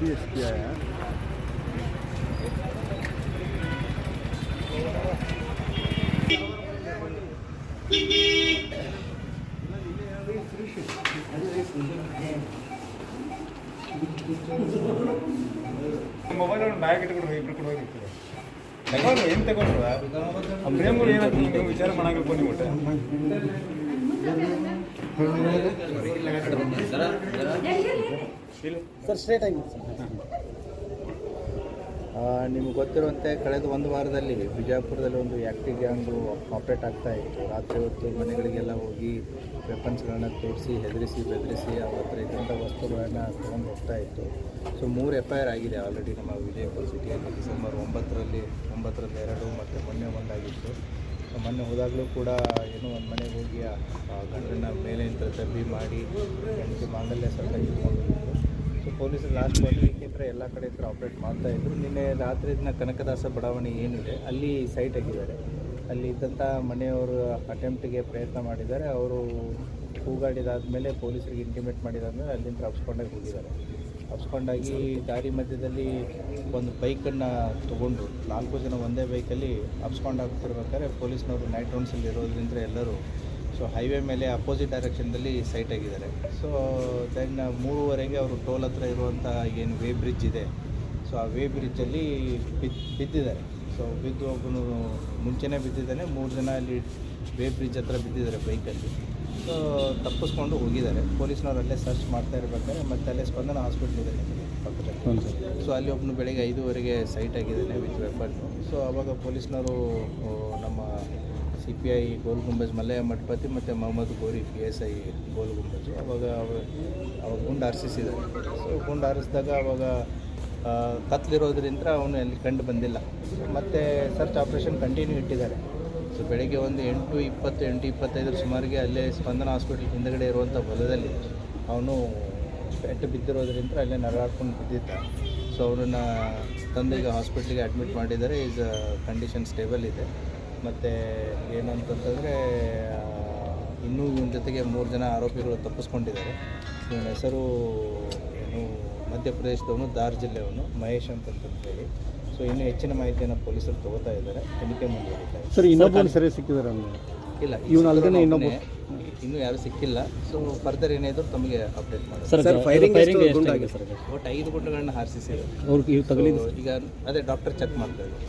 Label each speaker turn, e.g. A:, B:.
A: बीस किया है ಮೊಬೈಲ್ ಬ್ಯಾಗ್ ಇಟ್ಕೊಂಡು ಇಬ್ರು ಕೂಡ ಹೋಗಿ ತಗೊಂಡ್ರು ಏನು ತಗೊಂಡ್ರು ಆ ಪ್ರೇಮ್ಗಳು ಏನಾಗ್ತದೆ ವಿಚಾರ
B: ಸರ್
C: ನಿಮಗೆ ಗೊತ್ತಿರುವಂತೆ ಕಳೆದ ಒಂದು ವಾರದಲ್ಲಿ ಬಿಜಾಪುರದಲ್ಲಿ ಒಂದು ಆ್ಯಕ್ಟಿವ್ ಗ್ಯಾಂಗು ಆಪ್ರೇಟ್ ಆಗ್ತಾ ಇತ್ತು. ರಾತ್ರಿ ಹೊತ್ತು ಮನೆಗಳಿಗೆಲ್ಲ ಹೋಗಿ ವೆಪನ್ಸ್ಗಳನ್ನ ತೋರಿಸಿ, ಹೆದರಿಸಿ, ಬೆದರಿಸಿ ಅವ್ರ ಹತ್ರ ಇದ್ದಂಥ ವಸ್ತುಗಳನ್ನು ತೊಗೊಂಡು ಹೋಗ್ತಾ ಇತ್ತು. ಸೊ ಮೂರು ಎಫ್ ಐ ಆರ್ ಆಗಿದೆ ಆಲ್ರೆಡಿ ನಮ್ಮ ವಿಜಯಪುರ ಸಿಟಿಯಲ್ಲಿ ಡಿಸೆಂಬರ್ ಒಂಬತ್ತರಲ್ಲಿ ಒಂಬತ್ತರಲ್ಲಿ ಎರಡು, ಮತ್ತು ಮೊನ್ನೆ ಒಂದಾಗಿತ್ತು. ಮೊನ್ನೆ ಹೋದಾಗಲೂ ಕೂಡ ಏನೋ ಒಂದು ಮನೆಗೆ ಹೋಗಿ ಆ ಗಂಡನ ಮೇಲೆ ಮಾಡಿ ಹೆಂಡತಿ ಮಾಂಗಲ್ಯ ಸ್ವಲ್ಪ ಇಟ್ಕೊಂಡಿದ್ರು ಸೊ ಪೊಲೀಸರು ಲಾಸ್ಟ್ ವೀಕಿಂದ ಎಲ್ಲ ಕಡೆ ಹತ್ರ ಆಪ್ರೇಟ್ ಮಾಡ್ತಾ ಇದ್ರು. ನಿನ್ನೆ ರಾತ್ರಿ ದಿನ ಕನಕದಾಸ ಬಡಾವಣೆ ಏನಿದೆ, ಅಲ್ಲಿ ಸೈಟ್ ಆಗಿದ್ದಾರೆ ಅಲ್ಲಿ ಇದ್ದಂಥ ಮನೆಯವರು ಅಟೆಂಪ್ಟಿಗೆ ಪ್ರಯತ್ನ ಮಾಡಿದ್ದಾರೆ. ಅವರು ಕೂಗಾಡಿದಾದ್ಮೇಲೆ ಪೊಲೀಸರಿಗೆ ಇಂಟಿಮೇಟ್ ಮಾಡಿದಾದ್ಮೇಲೆ ಅಲ್ಲಿಂದ ರಪ್ಸ್ಕೊಂಡೇ ಹೋಗಿದ್ದಾರೆ. ತಪ್ಪಿಸ್ಕೊಂಡಾಗಿ ದಾರಿ ಮಧ್ಯದಲ್ಲಿ ಒಂದು ಬೈಕನ್ನು ತೊಗೊಂಡು ನಾಲ್ಕು ಜನ ಒಂದೇ ಬೈಕಲ್ಲಿ ಅಪ್ಸ್ಕೊಂಡು ಆಗ್ತಿರ್ಬೇಕಾದ್ರೆ ಪೊಲೀಸ್ನವರು ನೈಟ್ ರೌಂಡ್ಸಲ್ಲಿ ಇರೋದ್ರಿಂದ ಎಲ್ಲರೂ, ಸೊ ಹೈವೇ ಮೇಲೆ ಅಪೋಸಿಟ್ ಡೈರೆಕ್ಷನ್ದಲ್ಲಿ ಸೈಟ್ ಆಗಿದ್ದಾರೆ. ಸೊ ದೆನ್ ಮೂರುವರೆಗೆ ಅವರು ಟೋಲ್ ಹತ್ರ ಇರುವಂಥ ಏನು ವೇ ಬ್ರಿಡ್ಜ್ ಇದೆ, ಸೊ ಆ ವೇ ಬ್ರಿಡ್ಜಲ್ಲಿ ಬಿದ್ದು ಬಿದ್ದಿದ್ದಾರೆ. ಸೊ ಬಿದ್ದು ಒಬ್ಬನು ಮುಂಚೆನೇ ಬಿದ್ದಿದ್ದಾನೆ, ಮೂರು ಜನ ಅಲ್ಲಿ ವೇ ಬ್ರಿಡ್ಜ್ ಹತ್ರ ಬಿದ್ದಿದ್ದಾರೆ ಬೈಕಲ್ಲಿ. ಸೊ ತಪ್ಪಿಸ್ಕೊಂಡು ಹೋಗಿದ್ದಾರೆ. ಪೊಲೀಸ್ನವ್ರು ಅಲ್ಲೇ ಸರ್ಚ್ ಮಾಡ್ತಾ ಇರ್ಬೇಕಾದ್ರೆ ಮತ್ತೆ ಅಲ್ಲೇ ಸ್ಪಂದನ ಹಾಸ್ಪಿಟ್ಲ್ ಇದೆ ಪಕ್ಕದಲ್ಲಿ. ಸೊ ಅಲ್ಲಿ ಒಬ್ಬನು ಬೆಳಗ್ಗೆ ಐದುವರೆಗೆ ಸೈಟ್ ಆಗಿದ್ದಾನೆ ವಿತ್ ವೆಪನ್ ಸೊ ಅವಾಗ ಪೊಲೀಸ್ನವರು ನಮ್ಮ C P I Gol Gumbaz Malaya Mathapati ಮತ್ತು Mohammad Gori P S I Gol Gumbaz ಅವಾಗ ಅವ- ಅವಾಗ ಗುಂಡು ಹಾರಿಸಿದ್ದಾರೆ ಸೊ ಗುಂಡು ಹಾರಿಸಿದಾಗ ಅವಾಗ ಕತ್ಲಿರೋದ್ರಿಂದ ಅವನು ಅಲ್ಲಿ ಕಂಡು ಬಂದಿಲ್ಲ. ಮತ್ತು ಸರ್ಚ್ ಆಪ್ರೇಷನ್ ಕಂಟಿನ್ಯೂ ಇಟ್ಟಿದ್ದಾರೆ. ಸೊ ಬೆಳಗ್ಗೆ ಒಂದು ಎಂಟು ಇಪ್ಪತ್ತು, ಎಂಟು ಇಪ್ಪತ್ತೈದರ ಸುಮಾರಿಗೆ ಅಲ್ಲೇ ಸ್ಪಂದನ ಹಾಸ್ಪಿಟ್ಲ್ ಹಿಂದಗಡೆ ಇರುವಂಥ ಹೊಲದಲ್ಲಿ ಅವನು ಪೆಟ್ಟು ಬಿದ್ದಿರೋದ್ರಿಂದ ಅಲ್ಲೇ ನರಳಾಡ್ಕೊಂಡು ಬಿದ್ದಿದ್ದ. ಸೊ ಅವನನ್ನು ತಂದೆಗೆ ಹಾಸ್ಪಿಟ್ಲಿಗೆ ಅಡ್ಮಿಟ್ ಮಾಡಿದ್ದಾರೆ. ಈಸ್ ಕಂಡೀಷನ್ ಸ್ಟೇಬಲ್ ಇದೆ. ಮತ್ತು ಏನಂತಂತಂದರೆ ಇನ್ನೂ ಇವನ ಜೊತೆಗೆ ಮೂರು ಜನ ಆರೋಪಿಗಳು ತಪ್ಪಿಸ್ಕೊಂಡಿದ್ದಾರೆ. ಇವನ ಹೆಸರು ಏನು, ಮಧ್ಯಪ್ರದೇಶದವನು ದಾರ್ ಜಿಲ್ಲೆಯವನು ಮಹೇಶ್ ಅಂತಂತ ಹೇಳಿ. ಸೊ ಇನ್ನೂ ಹೆಚ್ಚಿನ ಮಾಹಿತಿಯನ್ನು ಪೊಲೀಸರು ತಗೋತಾ ಇದ್ದಾರೆ. ತನಿಖೆ ಮುಂದುವರಿತಾ ಇದೆ.
B: ಸರ್ ಇನ್ನೊಬ್ಬರು ಸರಿ ಸಿಕ್ಕಿದ್ದಾರೆ
C: ಇಲ್ಲ
B: ಇವ್ನು ಇನ್ನೊಬ್ಬರು ಇನ್ನೊಬ್ಬ-
C: ಒಬ್ನೇ. ಇನ್ನೂ ಯಾರು ಸಿಕ್ಕಿಲ್ಲ. ಸೊ ಫರ್ದರ್ ಏನಾದರೂ ತಮಗೆ ಅಪ್ಡೇಟ್ ಮಾಡಿ
B: ಸರ್ ಫೈರಿಂಗ್ ಫೈರಿಂಗ್
C: ಒಟ್ಟು ಐದು ಗುಂಡುಗಳನ್ನ ಹಾರಿಸಿ
B: ಅವ್ರಿಗೆ ಇವು ತಗಲಿದ್ದು
C: ಈಗ ಅದೇ ಡಾಕ್ಟರ್ ಚೆಕ್ ಮಾಡ್ತಾ ಇದ್ದಾರೆ.